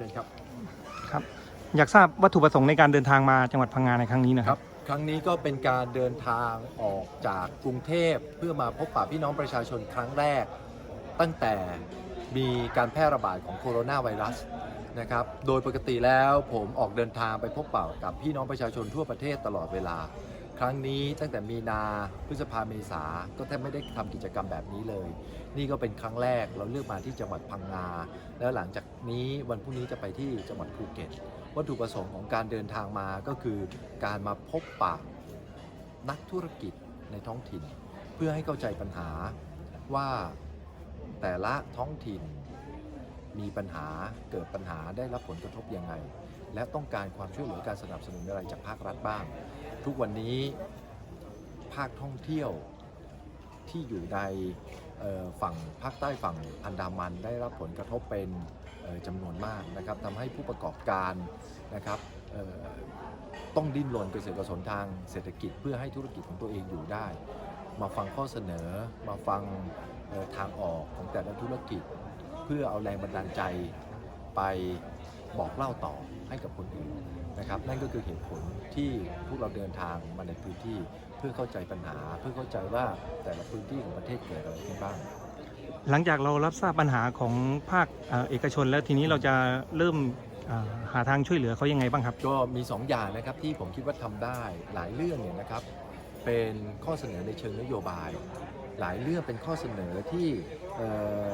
เชิญครับครับ อยากทราบวัตถุประสงค์ในการเดินทางมาจังหวัดพังงาในครั้งนี้นะคครัรับ บ ครั้งนี้ก็เป็นการเดินทางออกจากกรุงเทพเพื่อมาพบปะพี่น้องประชาชนครั้งแรก ตั้งแต่มีการแพร่ระบาดของโคโรนาไวรัสนะครับ โดยปกติแล้วผมออกเดินทางไปพบปะกับพี่น้องประชาชนทั่วประเทศตลอดเวลา ครั้งนี้ตั้งแต่มีนาพฤษภาเมษาก็แทบไม่ได้ทำกิจกรรมแบบนี้เลย นี่ก็เป็นครั้งแรกเราเลือกมาที่จังหวัดพังงา แล้วหลังจากนี้วันพรุ่งนี้จะไปที่จังหวัดภูเก็ต วัตถุประสงค์ของการเดินทางมาก็คือการมาพบปะนักธุรกิจในท้องถิ่น เพื่อให้เข้าใจปัญหาว่าแต่ละท้องถิ่นมีปัญหาเกิดปัญหาได้รับผลกระทบยังไง และต้องการความช่วยเหลือการสนับสนุนอะไรจากภาครัฐบ้าง ทุกวันนี้ภาคท่องเที่ยวที่อยู่ในฝั่งภาคใต้ฝั่งอันดามันได้รับผลกระทบเป็นจำนวนมากนะครับทำให้ผู้ประกอบการนะครับต้องดิ้นรนกระเสือกกระสนทางเศรษฐกิจเพื่อให้ธุรกิจของตัวเองอยู่ได้ มาฟังข้อเสนอมาฟังทางออกของแต่ละธุรกิจ เพื่อเอาแรงบันดาลใจ ไปบอกเล่าต่อให้กับคนอื่นนะครับนั่นก็คือเหตุผลที่พวกเราเดินทางมาในพื้นที่เพื่อเข้าใจปัญหา เพื่อเข้าใจว่าแต่ละพื้นที่ของประเทศเกิดอะไรขึ้นบ้าง หลังจากเรารับทราบปัญหาของภาคเอ่อเอกชนแล้วทีนี้เราจะเริ่มเอ่อหาทางช่วยเหลือเขายังไงบ้างครับ ก็มี2อย่างนะครับที่ผมคิดว่าทำได้หลายเรื่องเนี่ยนะครับ เป็นข้อเสนอในเชิงนโยบาย หลายเรื่องเป็นข้อเสนอที่เอ่อ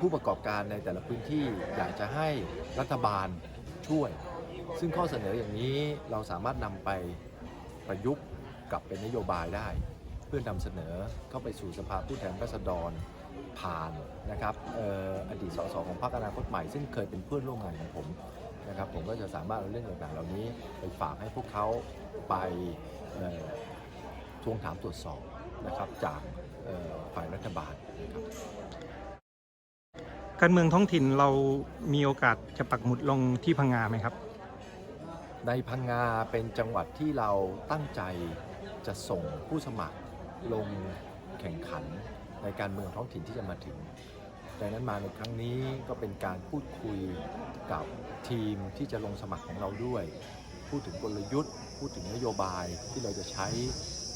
ผู้ประกอบการในแต่ละพื้นที่อยากจะให้รัฐบาลช่วย ซึ่งข้อเสนออย่างนี้เราสามารถนำไปประยุกต์กลับเป็นนโยบายได้ เพื่อนำเสนอเข้าไปสู่สภาผู้แทนราษฎรผ่านนะครับอออดีตสสของพรรคอนาคตใหม่ ซึ่งเคยเป็นเพื่อนร่วมงานของผมนะครับผมก็จะสามารถเอาเรื่องต่างๆเหล่านี้ไปฝากให้พวกเขาไปทวงถามตรวจสอบนะครับจากฝ่ายรัฐบาลนะครับ การเมืองท้องถิ่นเรามีโอกาสจะปักหมุดลงที่พังงาไหมครับ ในพังงาเป็นจังหวัดที่เราตั้งใจจะส่งผู้สมัครลงแข่งขันในการเมืองท้องถิ่นที่จะมาถึงดังนั้นมาในครั้งนี้ก็เป็นการพูดคุยกับทีมที่จะลงสมัครของเราด้วย พูดถึงกลยุทธ์ พูดถึงนโยบายที่เราจะใช้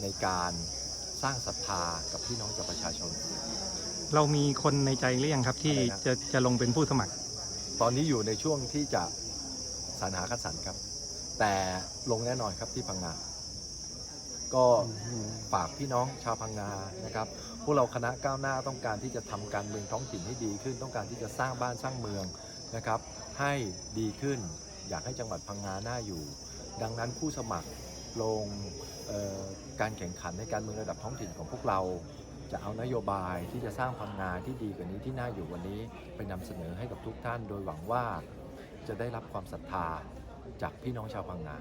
ในการสร้างศรัทธากับพี่น้องจากประชาชน เรามีคนในใจหรือยังครับ ที่อะไรนะ จะจะลงเป็นผู้สมัคร ตอนนี้อยู่ในช่วงที่จะสรรหาคัดสรรครับ แต่ลงแน่นอนครับที่พังงา ก็ฝากพี่น้องชาวพังงานะครับ พวกเราคณะก้าวหน้าต้องการที่จะทำการเมืองท้องถิ่นให้ดีขึ้น ต้องการที่จะสร้างบ้านสร้างเมืองนะครับ ให้ดีขึ้น อยากให้จังหวัดพังงาน่าอยู่ ดังนั้นผู้สมัครลงเอ่อการแข่งขันในการเมืองระดับท้องถิ่นของพวกเรา จะเอานโยบายที่จะสร้างพังงานที่ดีกว่านี้ที่น่าอยู่วันนี้ไปนำเสนอให้กับทุกท่าน โดยหวังว่าจะได้รับความศรัทธาจากพี่น้องชาวพังงา